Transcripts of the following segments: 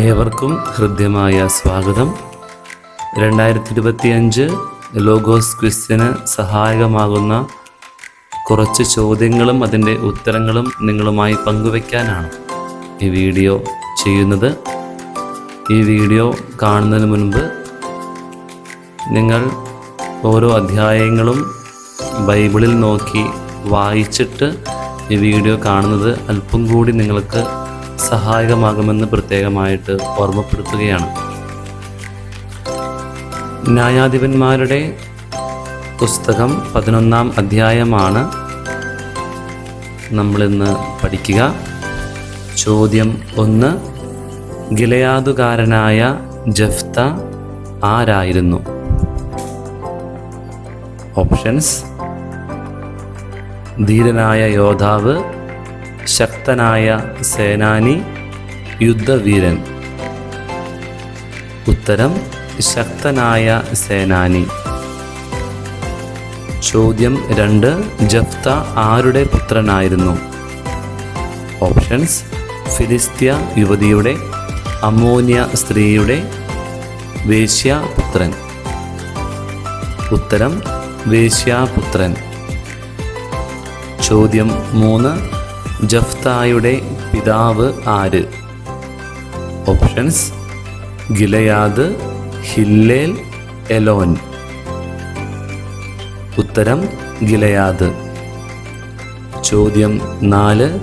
ഏവർക്കും ഹൃദ്യമായ സ്വാഗതം. രണ്ടായിരത്തി ഇരുപത്തിയഞ്ച് ലോഗോസ് ക്വിസിന് സഹായകമാകുന്ന കുറച്ച് ചോദ്യങ്ങളും അതിന്റെ ഉത്തരങ്ങളും നിങ്ങളുമായി പങ്കുവയ്ക്കാനാണ് ഈ വീഡിയോ ചെയ്യുന്നത്. ഈ വീഡിയോ കാണുന്നതിന് മുൻപ് നിങ്ങൾ ഓരോ അധ്യായങ്ങളും ബൈബിളിൽ നോക്കി വായിച്ചിട്ട് ഈ വീഡിയോ കാണുന്നത് അല്പം കൂടി നിങ്ങൾക്ക് സഹായകമാകുമെന്ന് പ്രത്യേകമായിട്ട് ഓർമ്മപ്പെടുത്തുകയാണ്. ന്യായാധിപന്മാരുടെ പുസ്തകം പതിനൊന്നാം അധ്യായമാണ് നമ്മളിന്ന് പഠിക്കുക. ചോദ്യം ഒന്ന് ഗിലയാതുകാരനായ ജഫ്ത ആരായിരുന്നു? ഓപ്ഷൻസ് ധീരനായ യോദ്ധാവ് ശക്തനായ സേനാനി യുദ്ധവീരൻ. ഉത്തരം ശക്തനായ സേനാനി. ചോദ്യം രണ്ട് ജഫ്ത ആരുടെ പുത്രനായിരുന്നു? ഓപ്ഷൻസ് ഫിലിസ്ത്യ യുവതിയുടെ അമോനിയ സ്ത്രീയുടെ വേശ്യാപുത്രൻ ഉത്തരം വേശ്യാപുത്രൻ ചോദ്യം മൂന്ന് ജഫ്തായുടെ പിതാവ് ആര്? Options Gilead Hillel Elon. ഉത്തരം ഗിലയാദ്. ചോദ്യം നാല്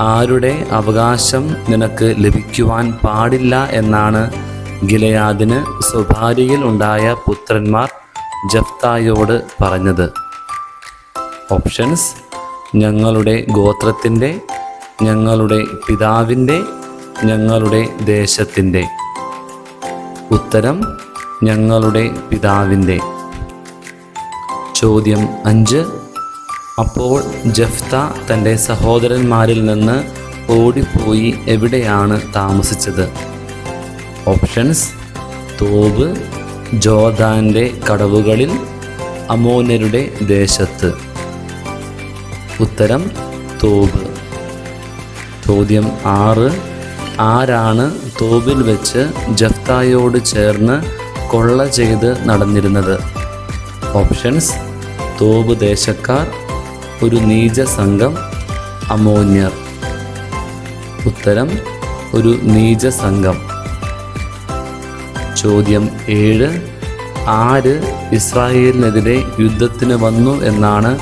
ആരുടെ അവകാശം നിനക്ക് ലഭിക്കുവാൻ പാടില്ല എന്നാണ്? ഗിലയാദിന് സ്വഭാര്യയിൽ ഉണ്ടായ പുത്രന്മാർ ജഫ്തായോട് പറഞ്ഞത്. ഓപ്ഷൻസ് ഞങ്ങളുടെ ഗോത്രത്തിന്റെ ഞങ്ങളുടെ പിതാവിന്റെ ഞങ്ങളുടെ ദേശത്തിന്റെ. ഉത്തരം ഞങ്ങളുടെ പിതാവിന്റെ. ചോദ്യം അഞ്ച്. അപ്പോൾ ജഫ്ത തന്റെ സഹോദരന്മാരിൽ നിന്ന് ഓടിപ്പോയി എവിടെയാണ് താമസിച്ചത്? ഓപ്ഷൻസ് തോബ് ജോദാന്റെ കടവുകളിൽ അമോനരുടെ ദേശത്ത്. ഉത്തരം തോബ്. ചോദ്യം ആറ്. ആരാണ് തോബിൽ വെച്ച് ജഫ്തായോട് ചേർന്ന് കൊള്ള ചെയ്ത് നടന്നിരുന്നത്? ഓപ്ഷൻസ് തോബ് ദേശക്കാർ ഒരു നീച സംഘം അമോന്യർ. ഉത്തരം ഒരു നീച സംഘം. ചോദ്യം ഏഴ്. ആര് ഇസ്രായേലിനെതിരെ യുദ്ധത്തിന് വന്നു എന്നാണ്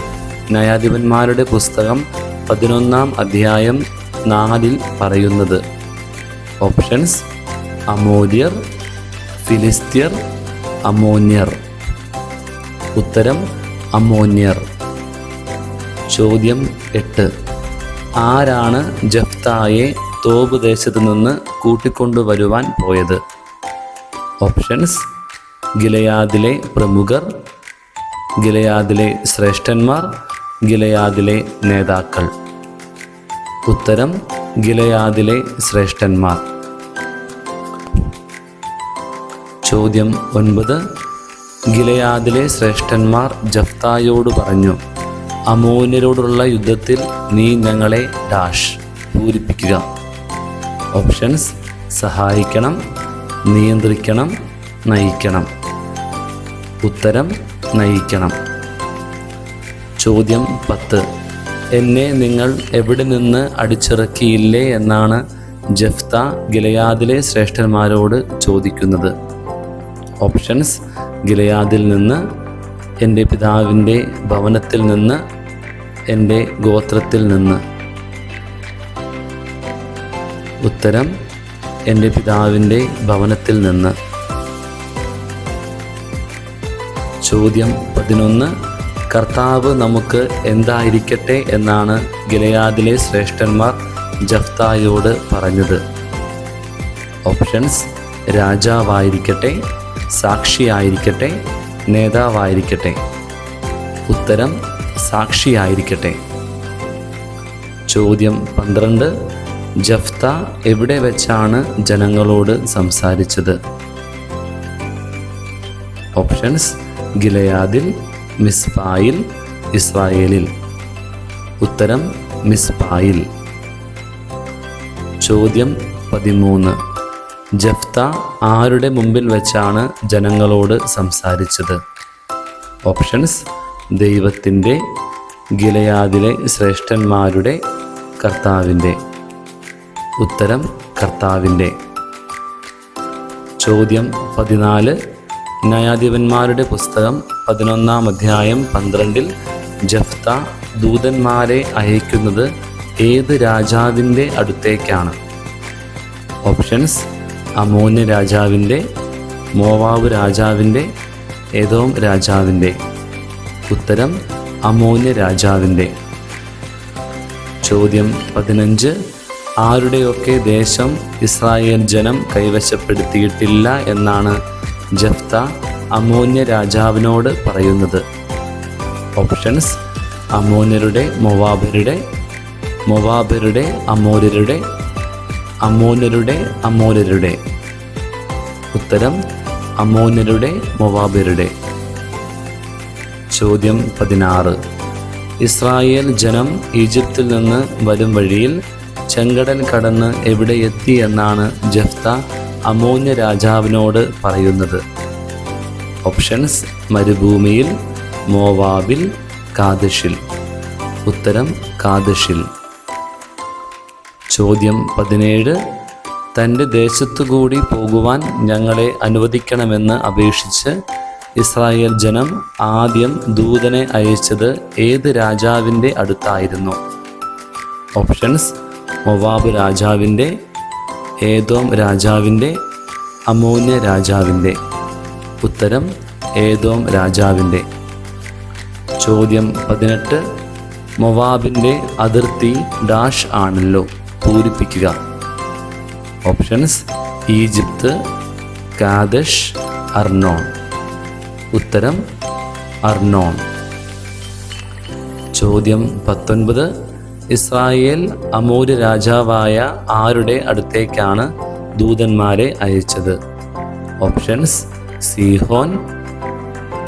ന്യായാധിപന്മാരുടെ പുസ്തകം പതിനൊന്നാം അധ്യായം നാലിൽ പറയുന്നത്. ഓപ്ഷൻസ് അമോര്യർ ഫിലിസ്ത്യർ അമോന്യർ. ഉത്തരം അമോന്യർ. ചോദ്യം എട്ട്. ആരാണ് ജഫ്തായെ തോബ് ദേശത്തു നിന്ന് കൂട്ടിക്കൊണ്ടുവരുവാൻ പോയത്? ഓപ്ഷൻസ് ഗിലയാദിലെ പ്രമുഖർ ഗിലയാദിലെ ശ്രേഷ്ഠന്മാർ ഗിലയാദിലെ നേതാക്കൾ. ഉത്തരം ഗിലയാദിലെ ശ്രേഷ്ഠന്മാർ. ചോദ്യം ഒൻപത്. ഗിലയാദിലെ ശ്രേഷ്ഠന്മാർ ജഫ്തായോട് പറഞ്ഞു അമോന്യരോടുള്ള യുദ്ധത്തിൽ നീ ഞങ്ങളെ ഡാഷ് പൂരിപ്പിക്കുക. ഓപ്ഷൻസ് സഹായിക്കണം നിയന്ത്രിക്കണം നയിക്കണം. ഉത്തരം നയിക്കണം. ചോദ്യം പത്ത്. എന്നെ നിങ്ങൾ എവിടെ നിന്ന് അടിച്ചിറക്കിയില്ലേ? എന്നാണ് ജഫ്ത ഗിലയാദിലെ ശ്രേഷ്ഠന്മാരോട് ചോദിക്കുന്നത്. ഓപ്ഷൻസ്. ഗിലയാദിൽ നിന്ന് എന്റെ പിതാവിന്റെ ഭവനത്തിൽ നിന്ന് എന്റെ ഗോത്രത്തിൽ നിന്ന്. ഉത്തരം എന്റെ പിതാവിന്റെ ഭവനത്തിൽ നിന്ന്. ചോദ്യം പതിനൊന്ന്. കർത്താവ് നമുക്ക് എന്തായിരിക്കട്ടെ എന്നാണ് ഗിലയാദിലെ ശ്രേഷ്ഠന്മാർ ജഫ്തായോട് പറഞ്ഞത്. ഓപ്ഷൻസ് രാജാവായിരിക്കട്ടെ സാക്ഷിയായിരിക്കട്ടെ നേതാവായിരിക്കട്ടെ. ഉത്തരം സാക്ഷിയായിരിക്കട്ടെ. ചോദ്യം പന്ത്രണ്ട് ജഫ്ത എവിടെ വെച്ചാണ് ജനങ്ങളോട് സംസാരിച്ചത്? ഓപ്ഷൻസ് ഗിലയാദിൽ മിസ്പായിൽ ഇസ്രായേലിൽ. ഉത്തരം മിസ്ബായിൽ ചോദ്യം പതിമൂന്ന്. ജഫ്ത ആരുടെ മുമ്പിൽ വെച്ചാണ് ജനങ്ങളോട് സംസാരിച്ചത്? ഓപ്ഷൻസ് ദൈവത്തിന്റെ ഗിലയാദിലെ ശ്രേഷ്ഠന്മാരുടെ കർത്താവിന്റെ. ഉത്തരം കർത്താവിന്റെ. ചോദ്യം പതിനാല്. ന്യായാധിപന്മാരുടെ പുസ്തകം പതിനൊന്നാം അധ്യായം പന്ത്രണ്ടിൽ ജഫ്ത ദൂതന്മാരെ അയക്കുന്നത് ഏത് രാജാവിന്റെ അടുത്തേക്കാണ്? ഓപ്ഷൻസ് അമോന്യ രാജാവിന്റെ മോവാവ് രാജാവിന്റെ ഏതോം രാജാവിന്റെ. ഉത്തരം അമോന്യ രാജാവിന്റെ. ചോദ്യം പതിനഞ്ച് ആരുടെയൊക്കെ ദേശം ഇസ്രായേൽ ജനം കൈവശപ്പെടുത്തിയിട്ടില്ല എന്നാണ് ജഫ്ത അമോന്യ രാജാവിനോട് പറയുന്നത്. ഓപ്ഷൻസ് അമോന്യരുടെ മൊവാബരുടെ മൊവാബരുടെ അമോര്യരുടെ അമോന്യരുടെ അമോര്യരുടെ. ഉത്തരം അമോന്യരുടെ മൊവാബരുടെ ചോദ്യം പതിനാറ്. ഇസ്രായേൽ ജനം ഈജിപ്തിൽ നിന്ന് വരും വഴിയിൽ ചെങ്കടൽ കടന്ന് എവിടെ എത്തി എന്നാണ് ജഫ്ത അമോന്യ രാജാവിനോട് പറയുന്നത്. ഓപ്ഷൻസ് മരുഭൂമിയിൽ മോവാബിൽ കാദഷിൽ ഉത്തരം കാദഷിൽ ചോദ്യം പതിനേഴ്. തന്റെ ദേശത്തുകൂടി പോകുവാൻ ഞങ്ങളെ അനുവദിക്കണമെന്ന് അപേക്ഷിച്ച് ഇസ്രായേൽ ജനം ആദ്യം ദൂതനെ അയച്ചത് ഏത് രാജാവിന്റെ അടുത്തായിരുന്നു? ഓപ്ഷൻസ് മൊവാബ് രാജാവിന്റെ ഏതോം രാജാവിന്റെ അമോന്യ രാജാവിന്റെ. ഉത്തരം ഏതോം രാജാവിന്റെ. ചോദ്യം പതിനെട്ട്. മൊവാബിന്റെ അതിർത്തി ഡാഷ് ആണല്ലോ. പൂരിപ്പിക്കുക. Options Egypt Kadesh Arnon. ഉത്തരം അർണോൺ. ചോദ്യം പത്തൊൻപത്. ഇസ്രായേൽ അമൂര് രാജാവായ ആരുടെ അടുത്തേക്കാണ് ദൂതന്മാരെ അയച്ചത്? Options Sihon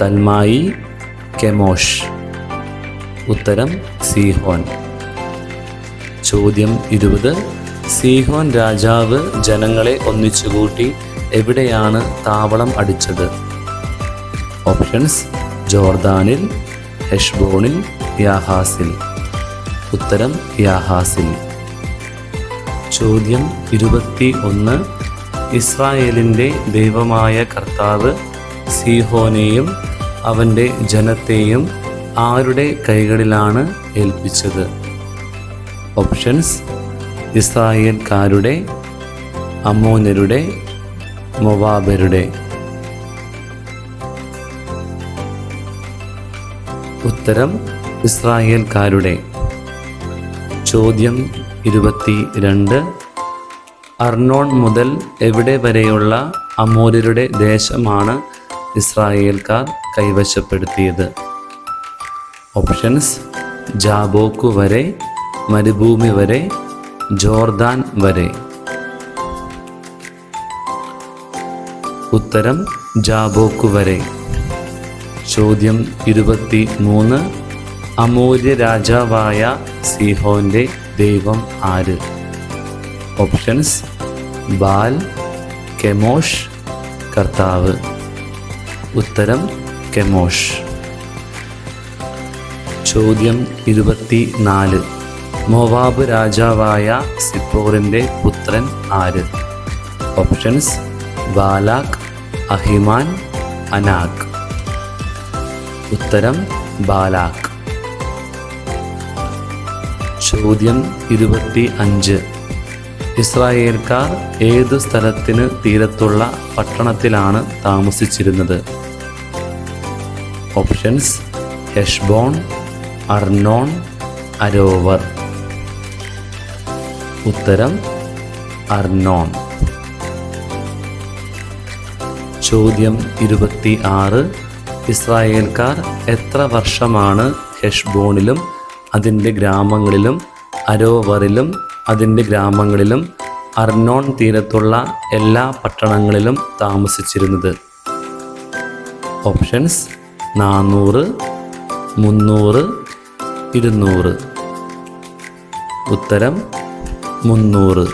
Talmai Chemosh. ഉത്തരം സീഹോൻ. ചോദ്യം ഇരുപത്. സീഹോൻ രാജാവ് ജനങ്ങളെ ഒന്നിച്ചുകൂട്ടി എവിടെയാണ് താവളം അടിച്ചത്? ഓപ്ഷൻസ് ജോർദാനിൽ ഹെഷ്ബോണിൽ യാഹാസിൽ. ഉത്തരം യാഹാസിൽ ചോദ്യം ഇരുപത്തി ഒന്ന് ഇസ്രായേലിന്റെ ദൈവമായ കർത്താവ് സീഹോനെയും അവന്റെ ജനത്തെയും ആരുടെ കൈകളിലാണ് ഏൽപ്പിച്ചത്? ഓപ്ഷൻസ് ഇസ്രായേൽക്കാരുടെ അമോനരുടെ മൊവാബരുടെ. ഉത്തരം ഇസ്രായേൽക്കാരുടെ. ചോദ്യം ഇരുപത്തി രണ്ട് അർണോൺ മുതൽ എവിടെ വരെയുള്ള അമോര്യരുടെ ദേശമാണ് ഇസ്രായേൽക്കാർ കൈവശപ്പെടുത്തിയത്? ഓപ്ഷൻസ് ജാബോക്കു വരെ മരുഭൂമി വരെ ജോർദാൻ വരെ. ഉത്തരം ജാബോക്കു വരെ. ചോദ്യം ഇരുപത്തി മൂന്ന് അമൂല്യ രാജാവായ സിഹോന്റെ ദൈവം ആര്? ഓപ്ഷൻസ് ബാൽ കെമോഷ് കർത്താവ്. ഉത്തരം കെമോഷ്. ചോദ്യം ഇരുപത്തി നാല് മോവാബ് രാജാവായ സിപ്പോറിന്റെ പുത്രൻ ആര്? Options Balak Ahiman Anak. ഉത്തരം ബാലാഖ്. ചോദ്യം ഇരുപത്തി അഞ്ച്. ഇസ്രായേൽക്കാർ ഏതു സ്ഥലത്തിന് തീരത്തുള്ള പട്ടണത്തിലാണ് താമസിച്ചിരുന്നത്? Options Heshbon Arnon Aroer. ഉത്തരം അർണോൺ ചോദ്യം ഇരുപത്തി ആറ്. ഇസ്രായേൽക്കാർ എത്ര വർഷമാണ് ഹെഷ്ബോണിലും അതിന്റെ ഗ്രാമങ്ങളിലും അരോവറിലും അതിന്റെ ഗ്രാമങ്ങളിലും അർണോൺ തീരത്തുള്ള എല്ലാ പട്ടണങ്ങളിലും താമസിച്ചിരുന്നത്. ഓപ്ഷൻസ് നാനൂറ് മുന്നൂറ് ഇരുന്നൂറ്. ഉത്തരം മുന്നൂറ്.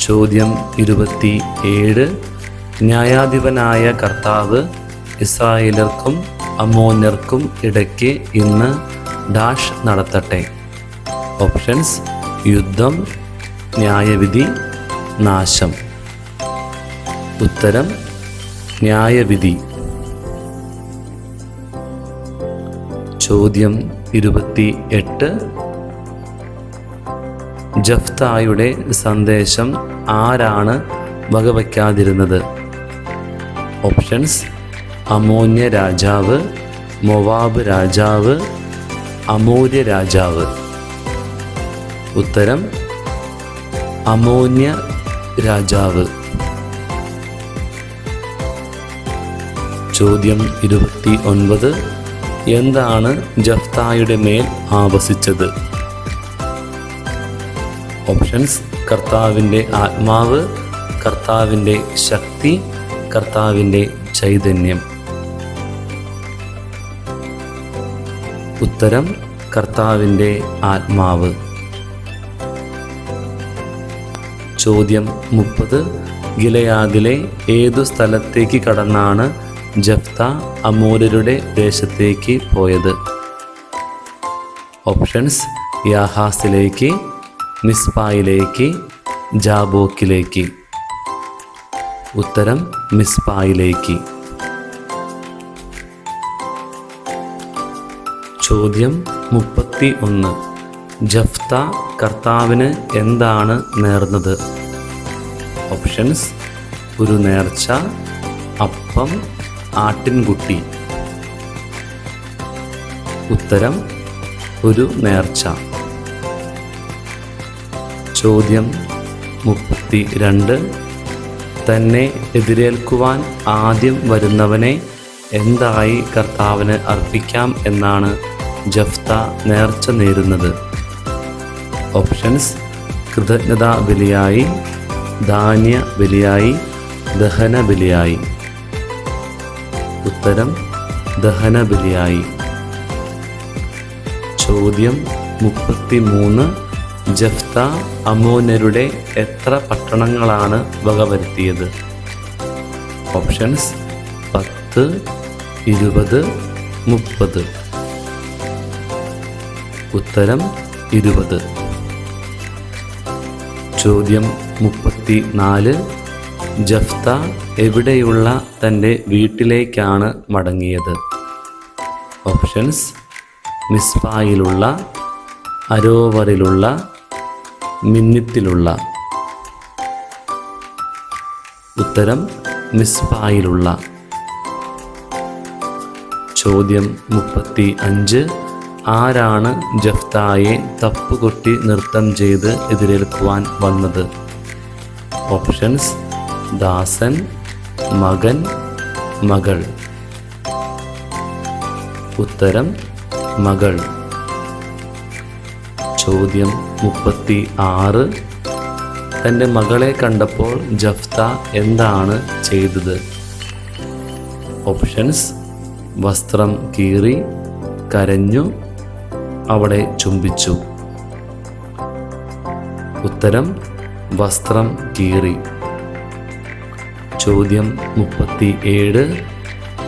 ചോദ്യം ഇരുപത്തി ഏഴ് ന്യായാധിപനായ കർത്താവ് ഇസ്രായേലർക്കും അമോന്യർക്കും ഇടയ്ക്ക് ഇന്ന് ഡാഷ് നടത്തട്ടെ. ഓപ്ഷൻസ് യുദ്ധം ന്യായവിധി നാശം. ഉത്തരം ന്യായവിധി. ചോദ്യം ഇരുപത്തി എട്ട് ജഫ്തായുടെ സന്ദേശം ആരാണ് വകവയ്ക്കാതിരുന്നത് ഓപ്ഷൻസ് അമോന്യ രാജാവ് മൊവാബ് രാജാവ് അമോര്യ രാജാവ്. ഉത്തരം അമോന്യ രാജാവ്. ചോദ്യം ഇരുപത്തി ഒൻപത് എന്താണ് ജഫ്തായുടെ മേൽ ആവസിച്ചത്? ഓപ്ഷൻസ് കർത്താവിന്റെ ആത്മാവ് കർത്താവിന്റെ ശക്തി കർത്താവിന്റെ ചൈതന്യം. ഉത്തരം കർത്താവിന്റെ ആത്മാവ്. ചോദ്യം മുപ്പത്. ഗിലയാദിലെ ഏതു സ്ഥലത്തേക്ക് കടന്നാണ് ജഫ്ത അമൂരരുടെ ദേശത്തേക്ക് പോയത്? ഓപ്ഷൻസ് യാഹാസിലേക്ക് മിസ്പായിലേക്ക് ജാബോക്കിലേക്ക്. ഉത്തരം മിസ്പായിലേക്ക്. ചോദ്യം മുപ്പത്തി ഒന്ന് ജഫ്ത കർത്താവിന് എന്താണ് നേർന്നത്? ഓപ്ഷൻസ് ഒരു നേർച്ച അപ്പം ആട്ടിൻകുട്ടി. ഉത്തരം ഒരു നേർച്ച. ചോദ്യം മുപ്പത്തി രണ്ട് തന്നെ എതിരേൽക്കുവാൻ ആദ്യം വരുന്നവനെ എന്തായി കർത്താവിന് അർപ്പിക്കാം എന്നാണ് ജഫ്ത നേർച്ച നേരുന്നത്. ഓപ്ഷൻസ് കൃതജ്ഞതാ ബലിയായി ധാന്യ ബലിയായി ദഹന ബലിയായി. ഉത്തരം ദഹന ബലിയായി. ചോദ്യം മുപ്പത്തി മൂന്ന് ജഫ്ത അമോനരുടെ എത്ര പട്ടണങ്ങളാണ് വകവരുത്തിയത്? ഓപ്ഷൻസ് പത്ത് ഇരുപത് മുപ്പത്. ഉത്തരം ഇരുപത്. ചോദ്യം മുപ്പത്തി നാല് ജഫ്ത എവിടെയുള്ള തന്റെ വീട്ടിലേക്കാണ് മടങ്ങിയത്? ഓപ്ഷൻസ് മിസ്ബായിലുള്ള അരോവറിലുള്ള മിന്നിത്തിലുള്ള. ഉത്തരം മിസ്ബായിലുള്ള ചോദ്യം മുപ്പത്തി അഞ്ച് ആരാണ് ജഫ്തായെ തപ്പുകൊട്ടി നൃത്തം ചെയ്ത് എതിരേൽക്കുവാൻ വന്നത്? ഓപ്ഷൻസ് ദാസൻ മകൻ മകൾ. ഉത്തരം മകൾ. ചോദ്യം മുപ്പത്തി ആറ് തന്റെ മകളെ കണ്ടപ്പോൾ ജഫ്ത എന്താണ് ചെയ്തത്? ഓപ്ഷൻസ് വസ്ത്രം കീറി കരഞ്ഞു അവളെ ചുംബിച്ചു. ഉത്തരം വസ്ത്രം കീറി. ചോദ്യം മുപ്പത്തി ഏഴ്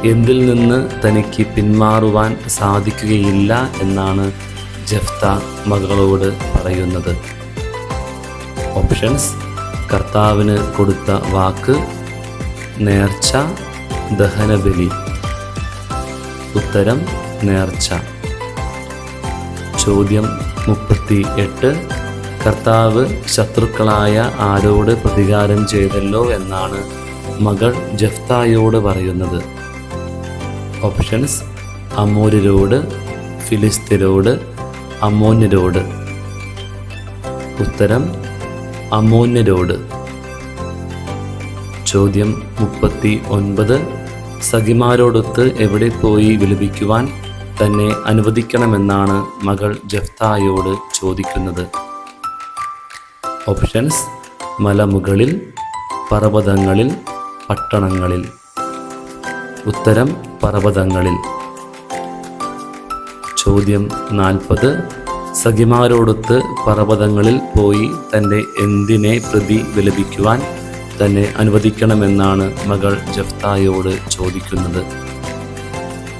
എന്തിൽ നിന്ന് തനിക്ക് പിന്മാറുവാൻ സാധിക്കുകയില്ല എന്നാണ് ജഫ്ത മകളോട് പറയുന്നത്. ഓപ്ഷൻസ് കർത്താവിന് കൊടുത്ത വാക്ക് നേർച്ച ദഹനബലി. ഉത്തരം നേർച്ച. ചോദ്യം മുപ്പത്തി എട്ട് കർത്താവ് ശത്രുക്കളായ ആരോട് പ്രതികാരം ചെയ്തല്ലോ എന്നാണ് മകൾ ജഫ്തായോട് പറയുന്നത്. ഓപ്ഷൻസ് അമൂര്യരോട് ഫിലിസ്തീനോട് അമോന്യരോട്. ഉത്തരം അമോന്യരോട്. ചോദ്യം മുപ്പത്തി ഒൻപത് സഖിമാരോടൊത്ത് എവിടെ പോയി വിലപിക്കുവാൻ തന്നെ അനുവദിക്കണമെന്നാണ് മകൾ ജഫ്തായോട് ചോദിക്കുന്നത്. ഓപ്ഷൻസ് മലമുകളിൽ പർവതങ്ങളിൽ പട്ടണങ്ങളിൽ. ഉത്തരം പർവതങ്ങളിൽ. ചോദ്യം നാൽപ്പത് സഖിമാരോടൊത്ത് പർവതങ്ങളിൽ പോയി തന്റെ എന്തിനെ പ്രതി വിലപിക്കുവാൻ തന്നെ അനുവദിക്കണമെന്നാണ് മകൾ ജഫ്തായോട് ചോദിക്കുന്നത്.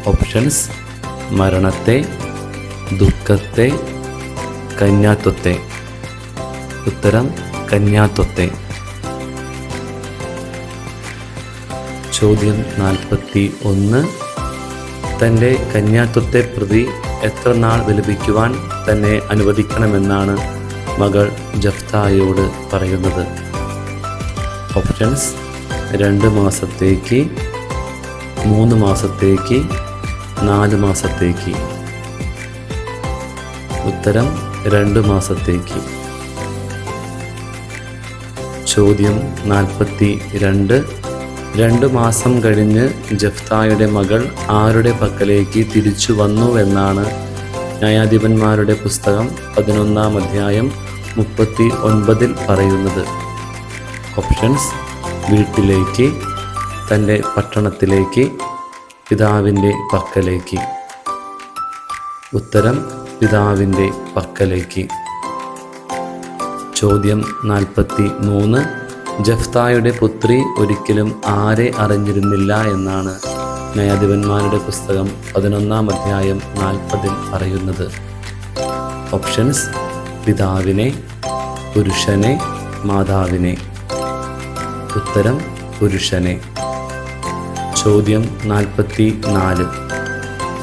ഓപ്ഷൻസ് മരണത്തെ ദുഃഖത്തെ കന്യാത്വത്തെ. ഉത്തരം കന്യാത്വത്തെ. ചോദ്യം നാൽപ്പത്തി ഒന്ന് തന്റെ കന്യാത്വത്തെ പ്രതി എത്ര നാൾ വിലപിക്കുവാൻ തന്നെ അനുവദിക്കണമെന്നാണ് മകൾ ജഫ്തായോട് പറയുന്നത്. ഓപ്ഷൻസ് രണ്ട് മാസത്തേക്ക് മൂന്ന് മാസത്തേക്ക് നാല് മാസത്തേക്ക്. ഉത്തരം രണ്ട് മാസത്തേക്ക്. ചോദ്യം നാൽപ്പത്തി രണ്ട് രണ്ട് മാസം കഴിഞ്ഞ് ജഫ്തായുടെ മകൾ ആരുടെ പക്കലേക്ക് തിരിച്ചു വന്നുവെന്നാണ് ന്യായാധിപന്മാരുടെ പുസ്തകം പതിനൊന്നാം അധ്യായം മുപ്പത്തി ഒൻപതിൽ പറയുന്നത്. ഓപ്ഷൻസ് വീട്ടിലേക്ക് തന്റെ പട്ടണത്തിലേക്ക് പിതാവിന്റെ പക്കലേക്ക്. ഉത്തരം പിതാവിന്റെ പക്കലേക്ക്. ചോദ്യം നാൽപ്പത്തി മൂന്ന് ജഫ്തായുടെ പുത്രി ഒരിക്കലും ആരെ അറിഞ്ഞിരുന്നില്ല എന്നാണ് ന്യായാധിപന്മാരുടെ പുസ്തകം പതിനൊന്നാം അധ്യായം നാൽപ്പതിൽ പറയുന്നത്. ഓപ്ഷൻസ് പിതാവിനെ പുരുഷനെ മാതാവിനെ. ഉത്തരം പുരുഷനെ. ചോദ്യം നാൽപ്പത്തി നാല്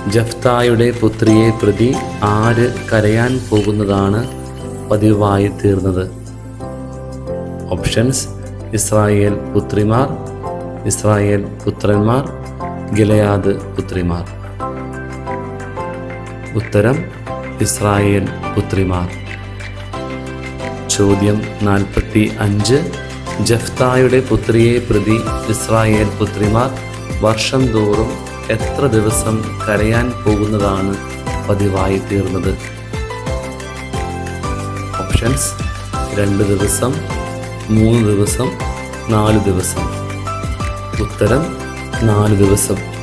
ജഫ്തായുടെ പുത്രിയെ പ്രതി ആര് കരയാൻ പോകുന്നതാണ് പതിവായി തീർന്നത്? ഓപ്ഷൻസ് ഇസ്രായേൽ പുത്രിമാർ ഇസ്രായേൽ പുത്രന്മാർ ഗിലയാദ് പുത്രിമാർ. ഉത്തരം ഇസ്രായേൽ പുത്രിമാർ. ചോദ്യം നാൽപ്പത്തി അഞ്ച് ജഫ്തായുടെ പുത്രിയെ പ്രതി ഇസ്രായേൽ പുത്രിമാർ വർഷം തോറും എത്ര ദിവസം കരയാൻ പോകുന്നതാണ് പതിവായി തീർന്നത്. ഓപ്ഷൻസ് രണ്ട് ദിവസം മൂന്ന് ദിവസം നാല് ദിവസം. ഉത്തരം നാല് ദിവസം.